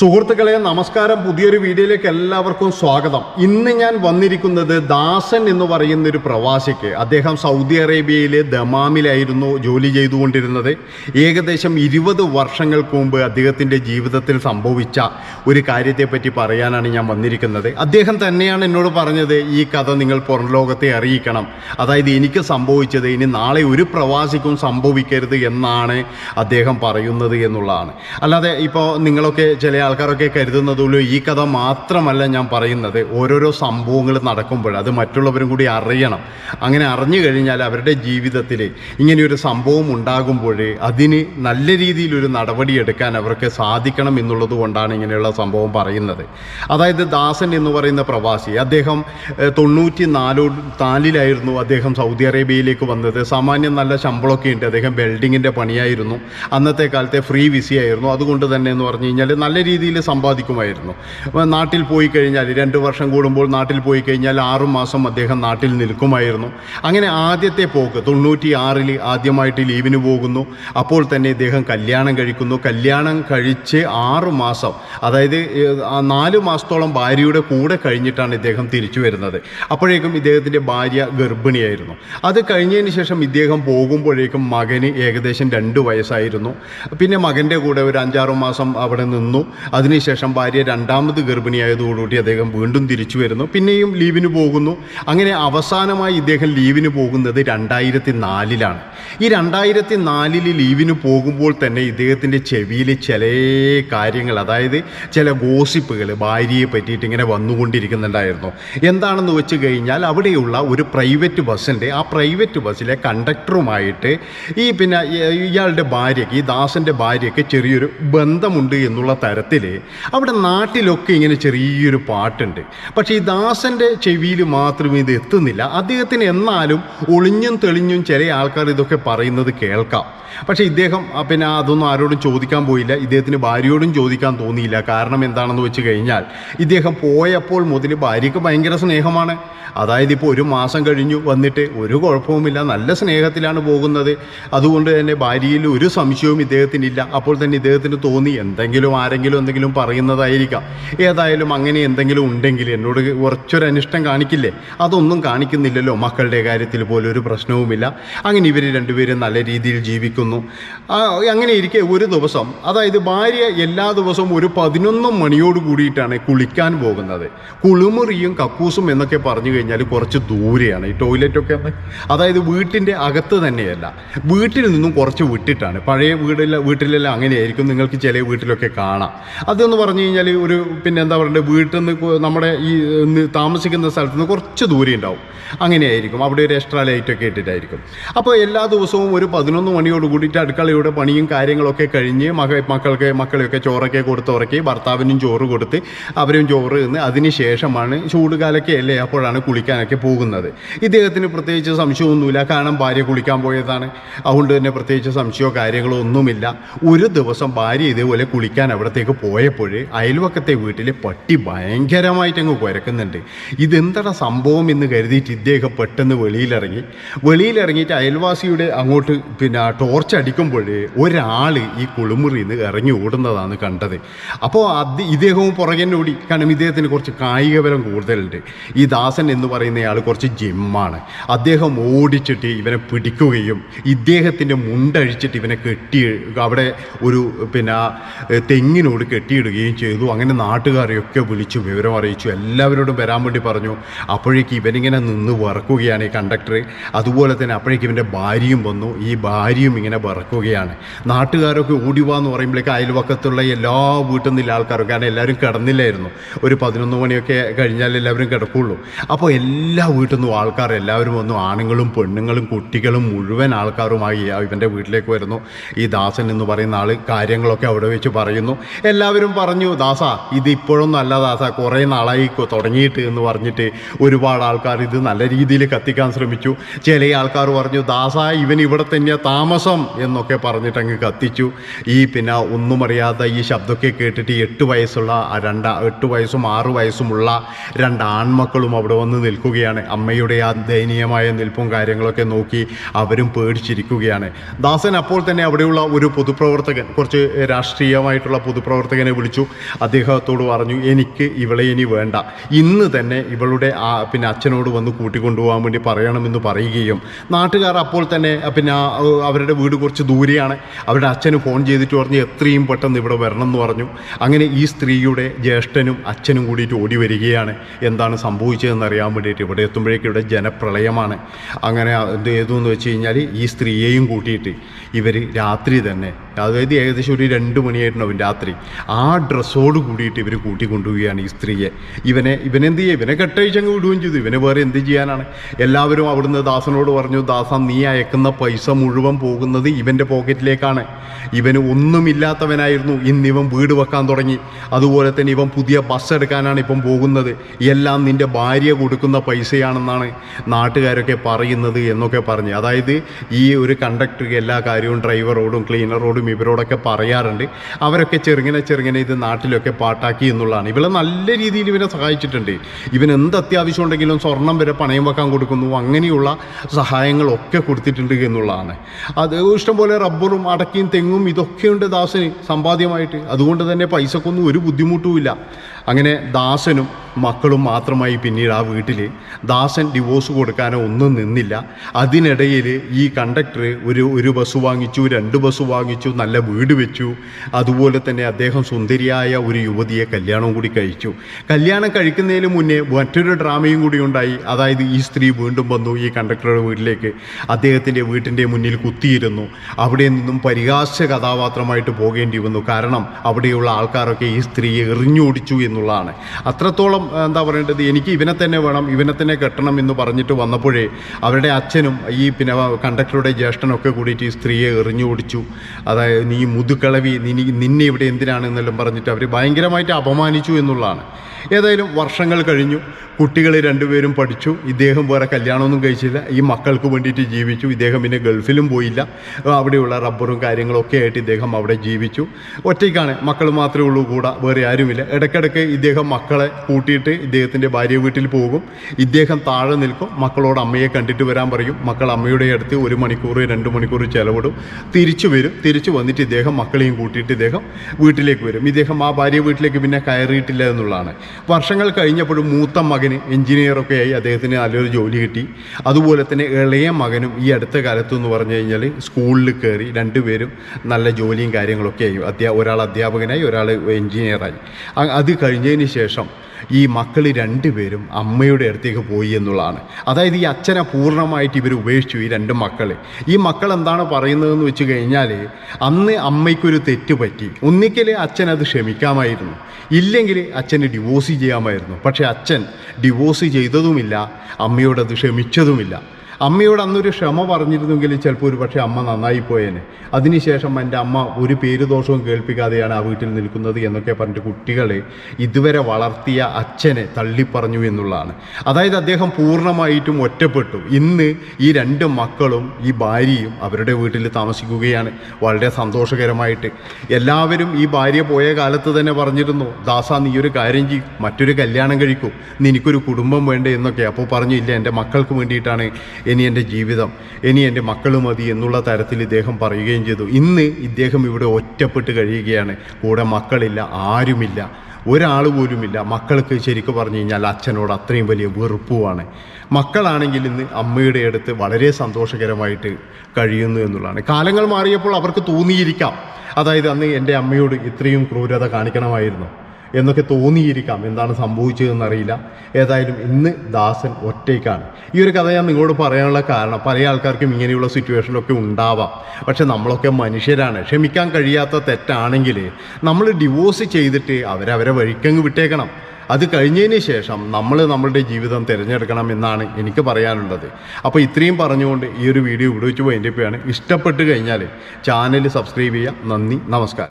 സുഹൃത്തുക്കളെ നമസ്കാരം. പുതിയൊരു വീഡിയോയിലേക്ക് എല്ലാവർക്കും സ്വാഗതം. ഇന്ന് ഞാൻ വന്നിരിക്കുന്നത് ദാസൻ എന്ന് പറയുന്ന ഒരു പ്രവാസിക്ക്. അദ്ദേഹം സൗദി അറേബ്യയിലെ ദമാമിലായിരുന്നു ജോലി ചെയ്തുകൊണ്ടിരുന്നത്. ഏകദേശം ഇരുപത് വർഷങ്ങൾക്ക് മുമ്പ് അദ്ദേഹത്തിന്റെ ജീവിതത്തിൽ സംഭവിച്ച ഒരു കാര്യത്തെപ്പറ്റി പറയാനാണ് ഞാൻ വന്നിരിക്കുന്നത്. അദ്ദേഹം തന്നെയാണ് എന്നോട് പറഞ്ഞത് ഈ കഥ നിങ്ങൾ പുറം ലോകത്തെ അറിയിക്കണം. അതായത് എനിക്ക് സംഭവിച്ചത് ഇനി നാളെ ഒരു പ്രവാസിക്കും സംഭവിക്കരുത് എന്നാണ് അദ്ദേഹം പറയുന്നത് എന്നുള്ളതാണ്. അല്ലാതെ ഇപ്പോൾ നിങ്ങളൊക്കെ ചില ആൾക്കാരൊക്കെ കരുതുന്നത് ഈ കഥ മാത്രമല്ല ഞാൻ പറയുന്നത്. ഓരോരോ സംഭവങ്ങൾ നടക്കുമ്പോൾ അത് മറ്റുള്ളവരും കൂടി അറിയണം. അങ്ങനെ അറിഞ്ഞു കഴിഞ്ഞാൽ അവരുടെ ജീവിതത്തിൽ ഇങ്ങനെയൊരു സംഭവം ഉണ്ടാകുമ്പോൾ അതിന് നല്ല രീതിയിലൊരു നടപടി എടുക്കാൻ അവർക്ക് സാധിക്കണം എന്നുള്ളത് കൊണ്ടാണ് ഇങ്ങനെയുള്ള സംഭവം പറയുന്നത്. അതായത് ദാസൻ എന്ന് പറയുന്ന പ്രവാസി അദ്ദേഹം തൊണ്ണൂറ്റി നാലോ നാലിലായിരുന്നു അദ്ദേഹം സൗദി അറേബ്യയിലേക്ക് വന്നത്. സാമാന്യം നല്ല ശമ്പളമൊക്കെ ഉണ്ട്. അദ്ദേഹം വെൽഡിങ്ങിന്റെ പണിയായിരുന്നു. അന്നത്തെ കാലത്തെ ഫ്രീ വിസയായിരുന്നു. അതുകൊണ്ട് തന്നെ എന്ന് പറഞ്ഞു കഴിഞ്ഞാൽ നല്ല രീതിയിൽ സമ്പാദിക്കുമായിരുന്നു. അപ്പോൾ നാട്ടിൽ പോയി കഴിഞ്ഞാൽ രണ്ട് വർഷം കൂടുമ്പോൾ നാട്ടിൽ പോയി കഴിഞ്ഞാൽ ആറു മാസം അദ്ദേഹം നാട്ടിൽ നിൽക്കുമായിരുന്നു. അങ്ങനെ ആദ്യത്തെ പോക്ക് തൊണ്ണൂറ്റി ആറിൽ ആദ്യമായിട്ട് ലീവിന് പോകുന്നു. അപ്പോൾ തന്നെ ഇദ്ദേഹം കല്യാണം കഴിക്കുന്നു. കല്യാണം കഴിച്ച് ആറുമാസം അതായത് ഏഹ്, നാല് മാസത്തോളം ഭാര്യയുടെ കൂടെ കഴിഞ്ഞിട്ടാണ് ഇദ്ദേഹം തിരിച്ചു വരുന്നത്. അപ്പോഴേക്കും ഇദ്ദേഹത്തിന്റെ ഭാര്യ ഗർഭിണിയായിരുന്നു. അത് കഴിഞ്ഞതിന് ശേഷം ഇദ്ദേഹം പോകുമ്പോഴേക്കും മകന് ഏകദേശം രണ്ട് വയസ്സായിരുന്നു. പിന്നെ മകന്റെ കൂടെ ഒരു അഞ്ചാറ് മാസം അവിടെ നിന്നു. അതിനുശേഷം ഭാര്യ രണ്ടാമത് ഗർഭിണിയായതോടുകൂടി അദ്ദേഹം വീണ്ടും തിരിച്ചു വരുന്നു. പിന്നെയും ലീവിന് പോകുന്നു. അങ്ങനെ അവസാനമായി ഇദ്ദേഹം ലീവിന് പോകുന്നത് രണ്ടായിരത്തി നാലിലാണ് ഈ രണ്ടായിരത്തി നാലിൽ ലീവിന് പോകുമ്പോൾ തന്നെ ഇദ്ദേഹത്തിന്റെ ചെവിയിൽ ചില കാര്യങ്ങൾ അതായത് ചില ഗോസിപ്പുകൾ ഭാര്യയെ പറ്റിയിട്ട് ഇങ്ങനെ വന്നുകൊണ്ടിരിക്കുന്നുണ്ടായിരുന്നു. എന്താണെന്ന് വെച്ച് കഴിഞ്ഞാൽ അവിടെയുള്ള ഒരു പ്രൈവറ്റ് ബസ്സിന്റെ ആ പ്രൈവറ്റ് ബസ്സിലെ കണ്ടക്ടറുമായിട്ട് ഈ പിന്നെ ഇയാളുടെ ഭാര്യയ്ക്ക് ഈ ദാസന്റെ ഭാര്യയ്ക്ക് ചെറിയൊരു ബന്ധമുണ്ട് എന്നുള്ള തരത്തിൽ അവിടെ നാട്ടിലൊക്കെ ഇങ്ങനെ ചെറിയൊരു പാട്ടുണ്ട്. പക്ഷേ ഈ ദാസന്റെ ചെവിയിൽ മാത്രം ഇത് എത്തുന്നില്ല. അദ്ദേഹത്തിന് എന്നാലും ഒളിഞ്ഞും തെളിഞ്ഞും ചില ആൾക്കാർ ഇതൊക്കെ പറയുന്നത് കേൾക്കാം. പക്ഷേ ഇദ്ദേഹം പിന്നെ അതൊന്നും ആരോടും ചോദിക്കാൻ പോയില്ല. ഇദ്ദേഹത്തിന് ഭാര്യയോടും ചോദിക്കാൻ തോന്നിയില്ല. കാരണം എന്താണെന്ന് വെച്ച് കഴിഞ്ഞാൽ ഇദ്ദേഹം പോയപ്പോൾ മുതൽ ഭാര്യയ്ക്ക് ഭയങ്കര സ്നേഹമാണ്. അതായത് ഇപ്പോൾ ഒരു മാസം കഴിഞ്ഞു വന്നിട്ട് ഒരു കുഴപ്പവുമില്ല. നല്ല സ്നേഹത്തിലാണ് പോകുന്നത്. അതുകൊണ്ട് തന്നെ ഭാര്യയിൽ ഒരു സംശയവും ഇദ്ദേഹത്തിനില്ല. അപ്പോൾ തന്നെ ഇദ്ദേഹത്തിന് തോന്നി എന്തെങ്കിലും ആരെങ്കിലും എന്തെങ്കിലും പറയുന്നതായിരിക്കാം. ഏതായാലും അങ്ങനെ എന്തെങ്കിലും ഉണ്ടെങ്കിൽ എന്നോട് കുറച്ചൊരു അനിഷ്ടം കാണിക്കില്ലേ? അതൊന്നും കാണിക്കുന്നില്ലല്ലോ മക്കളുടെ കാര്യത്തിൽ പോലും ഒരു പ്രശ്നവുമില്ല. അങ്ങനെ ഇവർ രണ്ടുപേരും നല്ല രീതിയിൽ ജീവിക്കുന്നു. അങ്ങനെ ഇരിക്കെ ഒരു ദിവസം അതായത് ഭാര്യ എല്ലാ ദിവസവും ഒരു പതിനൊന്ന് മണിയോട് കൂടിയിട്ടാണ് കുളിക്കാൻ പോകുന്നത്. കുളിമുറിയും കക്കൂസും എന്നൊക്കെ പറഞ്ഞു കഴിഞ്ഞാൽ കുറച്ച് ദൂരെയാണ്. ഈ ടോയ്ലറ്റൊക്കെ അതായത് വീട്ടിന്റെ അകത്ത് തന്നെയല്ല. വീട്ടിൽ നിന്നും കുറച്ച് വിട്ടിട്ടാണ്. പഴയ വീടിലെ വീട്ടിലെല്ലാം അങ്ങനെയായിരിക്കും. നിങ്ങൾക്ക് ചില വീട്ടിലൊക്കെ കാണാം. അതെന്ന് പറഞ്ഞു കഴിഞ്ഞാൽ ഒരു പിന്നെ എന്താ പറയുക വീട്ടിൽ നിന്ന് നമ്മുടെ ഈ താമസിക്കുന്ന സ്ഥലത്ത് നിന്ന് കുറച്ച് ദൂരം ഉണ്ടാവും. അങ്ങനെയായിരിക്കും. അവിടെ ഒരു എക്സ്ട്രാ ലൈറ്റൊക്കെ ഇട്ടിട്ടായിരിക്കും. അപ്പോൾ എല്ലാ ദിവസവും ഒരു പതിനൊന്ന് മണിയോട് കൂടിയിട്ട് അടുക്കളയുടെ പണിയും കാര്യങ്ങളൊക്കെ കഴിഞ്ഞ് മക മക്കൾക്ക് മക്കളെയൊക്കെ ചോറൊക്കെ കൊടുത്ത് ഉറക്കി ഭർത്താവിനും ചോറ് കൊടുത്ത് അവരും ചോറ് തിന്ന് അതിന് ശേഷമാണ് ചൂടുകാലൊക്കെ അല്ലേ അപ്പോഴാണ് കുളിക്കാനൊക്കെ പോകുന്നത്. ഇദ്ദേഹത്തിന് പ്രത്യേകിച്ച് സംശയമൊന്നുമില്ല. കാരണം ഭാര്യ കുളിക്കാൻ പോയതാണ്. അതുകൊണ്ട് തന്നെ പ്രത്യേകിച്ച് സംശയമോ കാര്യങ്ങളോ ഒന്നുമില്ല. ഒരു ദിവസം ഭാര്യ ഇതേപോലെ കുളിക്കാൻ അവിടത്തേക്ക് പോയപ്പോൾ അയൽവക്കത്തെ വീട്ടിൽ പട്ടി ഭയങ്കരമായിട്ട് അങ്ങ് കുരക്കുന്നുണ്ട്. ഇതെന്താണ് സംഭവം എന്ന് കരുതിയിട്ട് ഇദ്ദേഹം പെട്ടെന്ന് വെളിയിലിറങ്ങി. വെളിയിലിറങ്ങിയിട്ട് അയൽവാസിയുടെ അങ്ങോട്ട് പിന്നെ ടോർച്ച് അടിക്കുമ്പോൾ ഒരാൾ ഈ കുളിമുറിയിൽ നിന്ന് ഇറങ്ങി ഓടുന്നതാണ് കണ്ടത്. അപ്പോൾ അത് ഇദ്ദേഹവും പുറകെ ഓടി. കാരണം ഇദ്ദേഹത്തിന് കുറച്ച് കായികബലം കൂടുതലുണ്ട്. ഈ ദാസൻ എന്ന് പറയുന്നയാൾ കുറച്ച് ജിമ്മാണ്. അദ്ദേഹം ഓടിച്ചിട്ട് ഇവനെ പിടിക്കുകയും ഇദ്ദേഹത്തിന്റെ മുണ്ടഴിച്ചിട്ട് ഇവനെ കെട്ടി അവിടെ ഒരു പിന്നെ തെങ്ങിനോട് കെട്ടിയിടുകയും ചെയ്തു. അങ്ങനെ നാട്ടുകാരെയൊക്കെ വിളിച്ചു വിവരം അറിയിച്ചു. എല്ലാവരോടും വരാൻ വേണ്ടി പറഞ്ഞു. അപ്പോഴേക്ക് ഇവനിങ്ങനെ നിന്ന് വറക്കുകയാണ് ഈ കണ്ടക്ടർ അതുപോലെ തന്നെ അപ്പോഴേക്ക് ഇവന്റെ ഭാര്യയും വന്നു. ഈ ഭാര്യയും ഇങ്ങനെ വറക്കുകയാണ്. നാട്ടുകാരൊക്കെ ഓടിവാ എന്ന് പറയുമ്പോഴേക്ക് അയൽവക്കത്തുള്ള എല്ലാ വീട്ടിൽ നിന്നുള്ള ആൾക്കാരും. കാരണം എല്ലാവരും കിടന്നില്ലായിരുന്നു. ഒരു പതിനൊന്ന് മണിയൊക്കെ കഴിഞ്ഞാൽ എല്ലാവരും കിടക്കുള്ളൂ. അപ്പോൾ എല്ലാ വീട്ടിൽ നിന്നും ആൾക്കാർ എല്ലാവരും വന്നു. ആണുങ്ങളും പെണ്ണുങ്ങളും കുട്ടികളും മുഴുവൻ ആൾക്കാരുമായി ഇവന്റെ വീട്ടിലേക്ക് വരുന്നു. ഈ ദാസൻ എന്ന് പറയുന്ന ആൾ കാര്യങ്ങളൊക്കെ അവിടെ വെച്ച് പറയുന്നു. എല്ലാവരും പറഞ്ഞു ദാസ ഇത് ഇപ്പോഴൊന്നും അല്ല ദാസ. കുറേ നാളായി തുടങ്ങിയിട്ട് എന്ന് പറഞ്ഞിട്ട് ഒരുപാട് ആൾക്കാർ ഇത് നല്ല രീതിയിൽ കത്തിക്കാൻ ശ്രമിച്ചു. ചില ആൾക്കാർ പറഞ്ഞു ദാസ ഇവൻ ഇവിടെ തന്നെയാണ് താമസം എന്നൊക്കെ പറഞ്ഞിട്ട് അങ്ങ് കത്തിച്ചു. ഈ പിന്നെ ഒന്നും അറിയാത്ത ഈ ശബ്ദമൊക്കെ കേട്ടിട്ട് എട്ട് വയസ്സുള്ള രണ്ട് എട്ട് വയസ്സും ആറ് വയസ്സുമുള്ള രണ്ട് ആൺമക്കളും അവിടെ വന്ന് നിൽക്കുകയാണ്. അമ്മയുടെ ആ ദയനീയമായ നിൽപ്പും കാര്യങ്ങളൊക്കെ നോക്കി അവരും പേടിച്ചിരിക്കുകയാണ്. ദാസൻ അപ്പോൾ തന്നെ അവിടെയുള്ള ഒരു പൊതുപ്രവർത്തകൻ കുറച്ച് രാഷ്ട്രീയമായിട്ടുള്ള പൊതുപ്രവർത്തകൻ പ്രവർത്തകനെ വിളിച്ചു. അദ്ദേഹത്തോട് പറഞ്ഞു എനിക്ക് ഇവളെ ഇനി വേണ്ട. ഇന്ന് തന്നെ ഇവളുടെ ആ പിന്നെ അച്ഛനോട് വന്ന് കൂട്ടിക്കൊണ്ടുപോകാൻ വേണ്ടി പറയണമെന്ന് പറയുകയും നാട്ടുകാർ അപ്പോൾ തന്നെ പിന്നെ അവരുടെ വീട് കുറച്ച് ദൂരെയാണ്. അവരുടെ അച്ഛന് ഫോൺ ചെയ്തിട്ട് പറഞ്ഞ് എത്രയും പെട്ടെന്ന് ഇവിടെ വരണം എന്ന് പറഞ്ഞു. അങ്ങനെ ഈ സ്ത്രീയുടെ ജ്യേഷ്ഠനും അച്ഛനും കൂടിയിട്ട് ഓടി വരികയാണ്. എന്താണ് സംഭവിച്ചതെന്ന് അറിയാൻ വേണ്ടിയിട്ട് ഇവിടെ എത്തുമ്പോഴേക്കും ഇവിടെ ജനപ്രളയമാണ്. അങ്ങനെ എന്ത് എന്ന് വെച്ച് കഴിഞ്ഞാൽ ഈ സ്ത്രീയെയും കൂട്ടിയിട്ട് ഇവർ രാത്രി തന്നെ അതായത് ഏകദേശം ഒരു രണ്ട് മണിയായിട്ടുണ്ടാവും രാത്രി ആ ഡ്രസ്സോട് കൂടിയിട്ട് ഇവർ കൂട്ടിക്കൊണ്ടുപോവുകയാണ് ഈ സ്ത്രീയെ. ഇവനെ ഇവനെന്ത് ചെയ്യുക ഇവനെ കെട്ടഴിച്ചങ്ങ് വിടുകയും ചെയ്തു. ഇവനെ വേറെ എന്ത് ചെയ്യാനാണ്? എല്ലാവരും അവിടുന്ന് ദാസനോട് പറഞ്ഞു ദാസ നീ അയക്കുന്ന പൈസ മുഴുവൻ പോകുന്നത് ഇവന്റെ പോക്കറ്റിലേക്കാണ്. ഇവന് ഒന്നുമില്ലാത്തവനായിരുന്നു. ഇന്ന് ഇവൻ വീട് വെക്കാൻ തുടങ്ങി. അതുപോലെ തന്നെ ഇവൻ പുതിയ ബസ് എടുക്കാനാണ് ഇപ്പം പോകുന്നത്. എല്ലാം നിന്റെ ഭാര്യ കൊടുക്കുന്ന പൈസയാണെന്നാണ് നാട്ടുകാരൊക്കെ പറയുന്നത് എന്നൊക്കെ പറഞ്ഞ്. അതായത് ഈ ഒരു കണ്ടക്ടർ എല്ലാ കാര്യവും ഡ്രൈവറോടും ക്ലീനറോടും ഇവരോടൊക്കെ പറയാറുണ്ട്. അവരൊക്കെ ചെറുങ്ങനെ ചെറുങ്ങനെ ഇത് നാട്ടിലൊക്കെ പാട്ടാക്കി എന്നുള്ളതാണ്. ഇവളെ നല്ല രീതിയിൽ ഇവരെ സഹായിച്ചിട്ടുണ്ട്. ഇവൻ എന്ത് അത്യാവശ്യം ഉണ്ടെങ്കിലും സ്വർണം വരെ പണയം വെക്കാൻ കൊടുക്കുന്നു. അങ്ങനെയുള്ള സഹായങ്ങളൊക്കെ കൊടുത്തിട്ടുണ്ട് എന്നുള്ളതാണ്. അത് ഇഷ്ടംപോലെ റബ്ബറും അടക്കയും തെങ്ങും ഇതൊക്കെയുണ്ട് ദാസന് സമ്പാദ്യമായിട്ട്. അതുകൊണ്ട് തന്നെ പൈസക്കൊന്നും ഒരു ബുദ്ധിമുട്ടുമില്ല. അങ്ങനെ ദാസനും മക്കളും മാത്രമായി പിന്നീട് ആ വീട്ടിൽ ദാസൻ ഡിവോഴ്സ് കൊടുക്കാനോ ഒന്നും നിന്നില്ല. അതിനിടയിൽ ഈ കണ്ടക്ടർ ഒരു ഒരു ബസ് വാങ്ങിച്ചു രണ്ട് ബസ് വാങ്ങിച്ചു നല്ല വീട് വെച്ചു. അതുപോലെ തന്നെ അദ്ദേഹം സുന്ദരിയായ ഒരു യുവതിയെ കല്യാണം കൂടി കഴിച്ചു. കല്യാണം കഴിക്കുന്നതിന് മുന്നേ മറ്റൊരു ഡ്രാമയും കൂടി ഉണ്ടായി. അതായത് ഈ സ്ത്രീ വീണ്ടും വന്നു ഈ കണ്ടക്ടറുടെ വീട്ടിലേക്ക്. അദ്ദേഹത്തിന്റെ വീട്ടിന്റെ മുന്നിൽ കുത്തിയിരുന്നു. അവിടെ നിന്നും പരിഹാസ കഥാപാത്രമായിട്ട് പോകേണ്ടി വന്നു. കാരണം അവിടെയുള്ള ആൾക്കാരൊക്കെ ഈ സ്ത്രീയെ എറിഞ്ഞോടിച്ചു എന്നുള്ളതാണ്. അത്രത്തോളം ആ, എന്താ പറയേണ്ടത്? എനിക്ക് ഇവനെ തന്നെ വേണം ഇവനെ തന്നെ കെട്ടണം എന്ന് പറഞ്ഞിട്ട് വന്നപ്പോഴേ അവരുടെ അച്ഛനും ഈ പിന്നെ കണ്ടക്ടറുടെ ജ്യേഷ്ഠനൊക്കെ കൂടിയിട്ട് ഈ സ്ത്രീയെ എറിഞ്ഞു ഓടിച്ചു അതായത് നീ മുതുക്കളവി നിന്നെ ഇവിടെ എന്തിനാണെന്നെല്ലാം പറഞ്ഞിട്ട് അവർ ഭയങ്കരമായിട്ട് അപമാനിച്ചു എന്നുള്ളതാണ്. ഏതായാലും വർഷങ്ങൾ കഴിഞ്ഞു. കുട്ടികൾ രണ്ടുപേരും പഠിച്ചു. ഇദ്ദേഹം വേറെ കല്യാണമൊന്നും കഴിച്ചില്ല. ഈ മക്കൾക്ക് വേണ്ടിയിട്ട് ജീവിച്ചു. ഇദ്ദേഹം പിന്നെ ഗൾഫിലും പോയില്ല. അവിടെയുള്ള റബ്ബറും കാര്യങ്ങളൊക്കെ ആയിട്ട് ഇദ്ദേഹം അവിടെ ജീവിച്ചു. ഒറ്റയ്ക്കാണ്. മക്കൾ മാത്രമേ ഉള്ളൂ കൂടെ. വേറെ ആരുമില്ല. ഇടയ്ക്കിടയ്ക്ക് ഇദ്ദേഹം മക്കളെ കൂട്ടിയിട്ട് ഇദ്ദേഹത്തിന്റെ ഭാര്യ വീട്ടിൽ പോകും. ഇദ്ദേഹം താഴെ നിൽക്കും. മക്കളോട് അമ്മയെ കണ്ടിട്ട് വരാൻ പറയും. മക്കൾ അമ്മയുടെ അടുത്ത് ഒരു മണിക്കൂർ രണ്ട് മണിക്കൂർ ചിലവിടും. തിരിച്ചു വരും. തിരിച്ചു വന്നിട്ട് ഇദ്ദേഹം മക്കളെയും കൂട്ടിയിട്ട് ഇദ്ദേഹം വീട്ടിലേക്ക് വരും. ഇദ്ദേഹം ആ ഭാര്യ വീട്ടിലേക്ക് പിന്നെ കയറിയിട്ടില്ല എന്നുള്ളതാണ്. വർഷങ്ങൾ കഴിഞ്ഞപ്പോഴും മൂത്ത മകന് എഞ്ചിനീയറൊക്കെ ആയി അദ്ദേഹത്തിന് നല്ലൊരു ജോലി കിട്ടി. അതുപോലെ തന്നെ ഇളയ മകനും ഈ അടുത്ത കാലത്ത് എന്ന് പറഞ്ഞു കഴിഞ്ഞാൽ സ്കൂളിൽ കയറി രണ്ടുപേരും നല്ല ജോലിയും കാര്യങ്ങളൊക്കെ ആയി അധ്യാ ഒരാൾ അധ്യാപകനായി ഒരാൾ എഞ്ചിനീയറായി. അത് കഴിഞ്ഞതിന് ശേഷം ഈ മക്കൾ രണ്ടുപേരും അമ്മയുടെ അടുത്തേക്ക് പോയി എന്നുള്ളതാണ്. അതായത് ഈ അച്ഛനെ പൂർണമായിട്ട് ഇവർ ഉപേക്ഷിച്ചു ഈ രണ്ട് മക്കൾ ഈ മക്കൾ എന്താണ് പറയുന്നതെന്ന് വെച്ച് കഴിഞ്ഞാൽ അന്ന് അമ്മയ്ക്കൊരു തെറ്റ് പറ്റി. ഒന്നിക്കൽ അച്ഛൻ അത് ക്ഷമിക്കാമായിരുന്നു. ഇല്ലെങ്കിൽ അച്ഛന് ഡിവോഴ്സ് ചെയ്യാമായിരുന്നു. പക്ഷേ അച്ഛൻ ഡിവോഴ്സ് ചെയ്തതുമില്ല അമ്മയോടത് ക്ഷമിച്ചതുമില്ല. അമ്മയോട് അന്നൊരു ക്ഷമ പറഞ്ഞിരുന്നെങ്കിൽ ചിലപ്പോൾ ഒരു പക്ഷേ അമ്മ നന്നായി പോയേനെ. അതിനുശേഷം എന്റെ അമ്മ ഒരു പേര് ദോഷവും കേൾപ്പിക്കാതെയാണ് ആ വീട്ടിൽ നിൽക്കുന്നത് എന്നൊക്കെ പറഞ്ഞിട്ട് കുട്ടികളെ ഇതുവരെ വളർത്തിയ അച്ഛനെ തള്ളിപ്പറഞ്ഞു എന്നുള്ളതാണ്. അതായത് അദ്ദേഹം പൂർണമായിട്ടും ഒറ്റപ്പെട്ടു. ഇന്ന് ഈ രണ്ട് മക്കളും ഈ ഭാര്യയും അവരുടെ വീട്ടിൽ താമസിക്കുകയാണ്. വളരെ സന്തോഷകരമായിട്ട്. എല്ലാവരും ഈ ഭാര്യ പോയ കാലത്ത് തന്നെ പറഞ്ഞിരുന്നു ദാസ നീ ഒരു കാര്യം ചെയ്യും. മറ്റൊരു കല്യാണം കഴിക്കൂ. നിനക്കൊരു കുടുംബം വേണ്ടേ എന്നൊക്കെ. അപ്പോൾ പറഞ്ഞു ഇല്ല എന്റെ മക്കൾക്ക് വേണ്ടിയിട്ടാണ് ഇനി എന്റെ ജീവിതം ഇനി എന്റെ മക്കൾ മതി എന്നുള്ള തരത്തിൽ ഇദ്ദേഹം പറയുകയും ചെയ്തു. ഇന്ന് ഇദ്ദേഹം ഇവിടെ ഒറ്റപ്പെട്ട് കഴിയുകയാണ്. കൂടെ മക്കളില്ല ആരുമില്ല. ഒരാൾ പോലുമില്ല. മക്കൾക്ക് ശരിക്കും പറഞ്ഞു കഴിഞ്ഞാൽ അച്ഛനോട് അത്രയും വലിയ വെറുപ്പുമാണ് മക്കളാണെങ്കിൽ ഇന്ന് അമ്മയുടെ അടുത്ത് വളരെ സന്തോഷകരമായിട്ട് കഴിയുന്നു എന്നുള്ളതാണ്. കാലങ്ങൾ മാറിയപ്പോൾ അവർക്ക് തോന്നിയിരിക്കാം. അതായത് അന്ന് എന്റെ അമ്മയോട് ഇത്രയും ക്രൂരത കാണിക്കണമായിരുന്നു. എന്നൊക്കെ തോന്നിയിരിക്കാം. എന്താണ് സംഭവിച്ചതെന്ന് അറിയില്ല ഏതായാലും ഇന്ന് ദാസൻ ഒറ്റയ്ക്കാണ്. ഈ ഒരു കഥ ഞാൻ നിങ്ങളോട് പറയാനുള്ള കാരണം പല ആൾക്കാർക്കും ഇങ്ങനെയുള്ള സിറ്റുവേഷനിലൊക്കെ ഉണ്ടാവാം. പക്ഷെ നമ്മളൊക്കെ മനുഷ്യരാണ്. ക്ഷമിക്കാൻ കഴിയാത്ത തെറ്റാണെങ്കിൽ നമ്മൾ ഡിവോഴ്സ് ചെയ്തിട്ട് അവരവരെ വഴിക്കങ്ങ് വിട്ടേക്കണം. അത് കഴിഞ്ഞതിന് ശേഷം നമ്മൾ നമ്മളുടെ ജീവിതം തിരഞ്ഞെടുക്കണം എന്നാണ് എനിക്ക് പറയാനുള്ളത്. അപ്പോൾ ഇത്രയും പറഞ്ഞുകൊണ്ട് ഈ ഒരു വീഡിയോ ഇവിടെ വെച്ച് വൈൻഡപ്പ് ചെയ്യാണ് ഇഷ്ടപ്പെട്ട് കഴിഞ്ഞാൽ ചാനൽ സബ്സ്ക്രൈബ് ചെയ്യുക. നന്ദി. നമസ്കാരം.